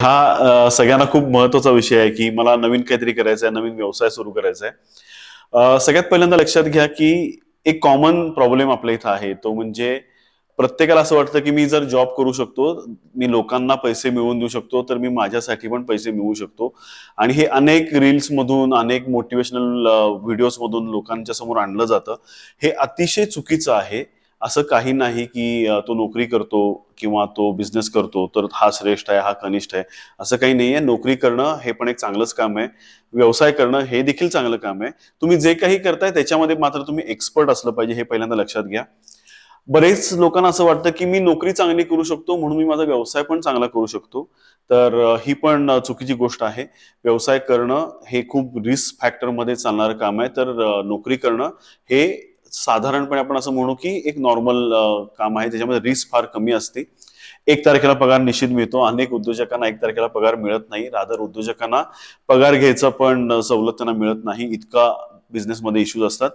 हा सगळ्यांना खूप महत्त्वाचा विषय आहे की मला नवीन काहीतरी करायचं आहे नवीन व्यवसाय सुरू करायचा आहे सगळ्यात पहिल्यांदा लक्षात घ्या की एक कॉमन प्रॉब्लेम आपल्या इथं आहे. तो म्हणजे प्रत्येकाला असं वाटतं की मी जर जॉब करू शकतो मी लोकांना पैसे मिळवून देऊ शकतो तर मी माझ्यासाठी पण पैसे मिळवू शकतो. आणि हे अनेक रील्स मधून अनेक मोटिवेशनल व्हिडिओज मधून लोकांच्या समोर आणलं जातं. हे अतिशय चुकीचं आहे. असं काही नाही की तो नोकरी करतो किंवा तो बिझनेस करतो तर हा श्रेष्ठ आहे हा कनिष्ठ आहे असं काही नाही आहे. नोकरी करणं हे पण एक चांगलंच काम आहे. व्यवसाय करणं हे देखील चांगलं काम आहे. तुम्ही जे काही करताय त्याच्यामध्ये मात्र तुम्ही एक्सपर्ट असलं पाहिजे हे पहिल्यांदा लक्षात घ्या. बरेच लोकांना असं वाटतं की मी नोकरी चांगली करू शकतो म्हणून मी माझा व्यवसाय पण चांगला करू शकतो. तर ही पण चुकीची गोष्ट आहे. व्यवसाय करणं हे खूप रिस्क फॅक्टरमध्ये चालणारं काम आहे. तर नोकरी करणं हे साधारणपणे आपण असं म्हणू की एक नॉर्मल काम आहे. त्याच्यामध्ये रिस्क फार कमी असते. एक तारखेला पगार निश्चित मिळतो. अनेक उद्योजकांना एक तारखेला पगार मिळत नाही. रादर उद्योजकांना पगार घ्यायचा पण सवलत त्यांना मिळत नाही. इतका बिझनेसमध्ये इश्यूज असतात.